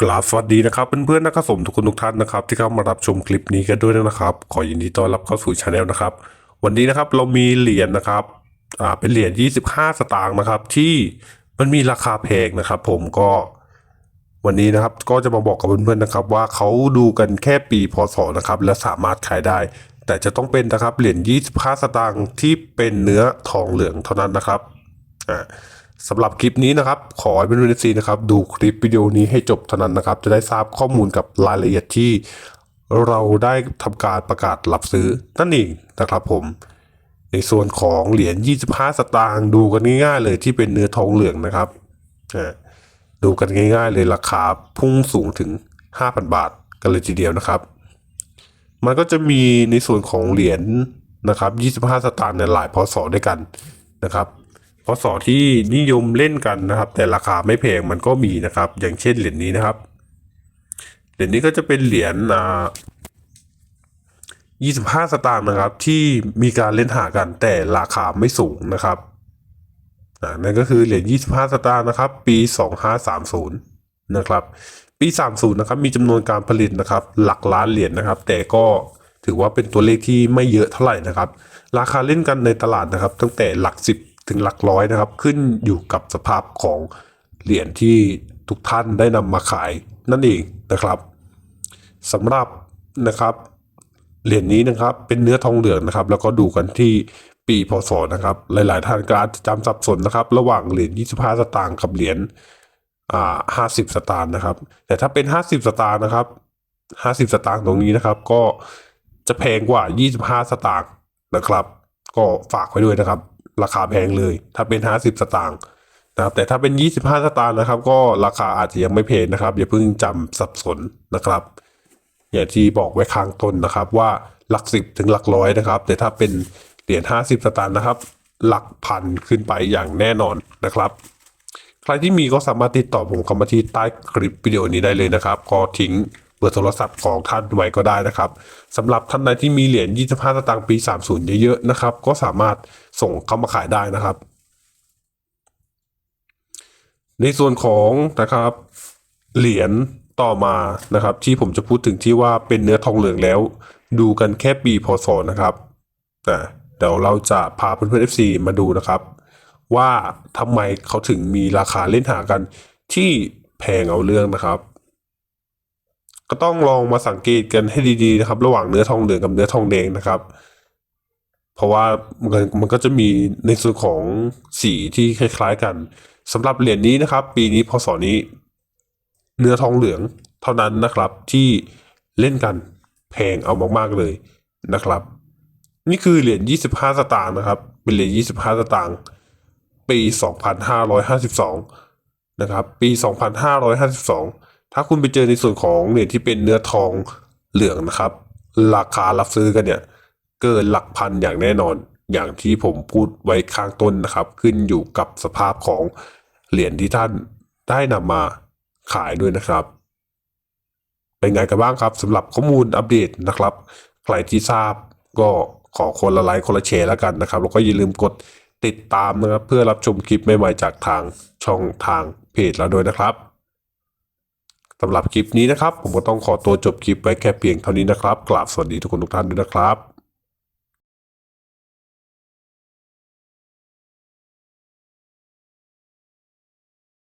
กราบสวัสดีนะครับเพื่อนๆนะครับผมทุกคนทุกท่านนะครับ ที่เข้ามารับชมคลิปนี้กันด้วยนะครับ ขอยินดีต้อนรับเข้าสู่ช anel นะครับ วันนี้นะครับเรามีเหรียญนะครับอ่าเป็นเหรียญ 25 สตางค์นะครับ ที่มันมีราคาแพงนะครับ ผมก็วันนี้นะครับก็จะมาบอกกับเพื่อนๆนะครับ ว่าเขาดูกันแค่ปีพศนะครับ และสามารถขายได้ แต่จะต้องเป็นนะครับเหรียญ 25 สตางค์ที่เป็นเนื้อทองเหลืองเท่านั้นนะครับอ่า สำหรับคลิปนี้นะครับ ขอให้เป็นวิซีนะครับ ดูคลิปวิดีโอนี้ให้จบเท่านั้นนะครับ จะได้ทราบข้อมูลกับรายละเอียดที่เราได้ทำการประกาศรับซื้อนั่นเองนะครับผม ในส่วนของเหรียญ 25 สตางค์ดูกันง่ายๆเลยที่เป็นเนื้อทองเหลืองนะครับดูกันง่าย ๆ เลยราคาพุ่งสูงถึง 5,000 บาทกันเลยทีเดียวนะครับ มันก็จะมีในส่วนของเหรียญนะครับ 25 สตางค์เนี่ยหลายพศด้วยกันนะครับ พศที่นิยมเล่นกันนะครับ แต่ราคาไม่แพงมันก็มีนะครับ อย่างเช่นเหรียญนี้นะครับ เหรียญนี้ก็จะเป็นเหรียญอ่า25 สตางค์นะครับ ที่มีการเล่นหากันแต่ราคาไม่สูงนะครับนั่นก็คือเหรียญ25 สตางค์นะครับ ปี 2530 นะครับ ปี 30 นะครับ มีจำนวนการผลิตนะครับ หลักล้านเหรียญนะครับ แต่ก็ถือว่าเป็นตัวเลขที่ไม่เยอะเท่าไหร่นะครับ ราคาเล่นกันในตลาดนะครับ ตั้งแต่หลัก 10 ถึงหลักร้อยนะครับ ขึ้นอยู่กับสภาพของเหรียญที่ทุกท่านได้นำมาขายนั่นเองนะครับสำหรับนะครับเหรียญนี้นะครับเป็นเนื้อทองเหลืองนะครับ แล้วก็ดูกันที่ปีพศนะครับ หลาย ๆ ท่านก็อาจจะจำสับสนนะครับ ระหว่างเหรียญ25 สตางค์กับเหรียญอ่า50สตางค์นะครับ แต่ถ้าเป็น 50 สตางค์นะครับ 50 สตางค์ตรงนี้นะครับ ก็จะแพงกว่า 25 สตางค์นะครับ ก็ฝากไว้ด้วยนะครับ ราคาแพงเลย ถ้าเป็น 50 สตางค์นะครับแต่ถ้าเป็น 25 สตางค์นะครับ ก็ราคาอาจจะยังไม่แพงนะครับ อย่าเพิ่งจำสับสนนะครับ อย่างที่บอกไว้ข้างต้นนะครับ ว่าหลักสิบถึงหลักร้อยนะครับ แต่ถ้าเป็นเหรียญห้าสิบสตางค์นะครับ หลักพันขึ้นไปอย่างแน่นอนนะครับใครที่มีก็สามารถติดต่อผมเข้ามาที่ใต้คลิปวิดีโอนี้ได้เลยนะครับ ก็ทิ้ง เบอร์โทรศัพท์ของท่านไว้ก็ได้นะครับสำหรับท่านใดที่มีเหรียญ 25 สตางค์ปี 30 เยอะๆนะครับ ก็สามารถส่งเข้ามาขายได้นะครับ ในส่วนของนะครับเหรียญต่อมานะครับ ที่ผมจะพูดถึงที่ว่าเป็นเนื้อทองเหลืองแล้ว ดูกันแค่ปีพศนะครับแต่เดี๋ยวเราจะพาเพื่อนๆ FC มาดูนะครับ ว่าทำไมเขาถึงมีราคาเล่นหากันที่แพงเอาเรื่องนะครับ ก็ต้องลองมาสังเกตกันให้ดีๆนะครับ ระหว่างเนื้อทองเหลืองกับเนื้อทองแดงนะครับ เพราะว่ามันมันก็จะมีในส่วนของสีที่คล้ายๆกันสำหรับเหรียญนี้นะครับ ปีนี้พศนี้ เนื้อทองเหลืองเท่านั้นนะครับที่เล่นกันแพงเอามากๆเลยนะครับ นี่คือเหรียญ25 สตางค์นะครับ เป็นเหรียญ25 สตางค์ปี 2552 นะครับ ปี 2552 ถ้าคุณไปเจอในส่วนของเหรียญที่เป็นเนื้อทองเหลืองนะครับ ราคารับซื้อกันเนี่ย เกินหลักพันอย่างแน่นอน อย่างที่ผมพูดไว้ข้างต้นนะครับ ขึ้นอยู่กับสภาพของเหรียญที่ท่านได้นำมาขายด้วยนะครับ เป็นไงกันบ้างครับสำหรับข้อมูลอัปเดตนะครับ ใครที่ทราบก็ขอคนละไลค์คนละแชร์แล้วกันนะครับ แล้วก็อย่าลืมกดติดตามนะครับ เพื่อรับชมคลิปใหม่ๆจากทางช่องทางเพจเราด้วยนะครับ สำหรับคลิปนี้นะครับ ผมก็ต้องขอตัวจบคลิปไว้แค่เพียงเท่านี้นะครับกราบสวัสดีทุกคนทุกท่านด้วยนะครับ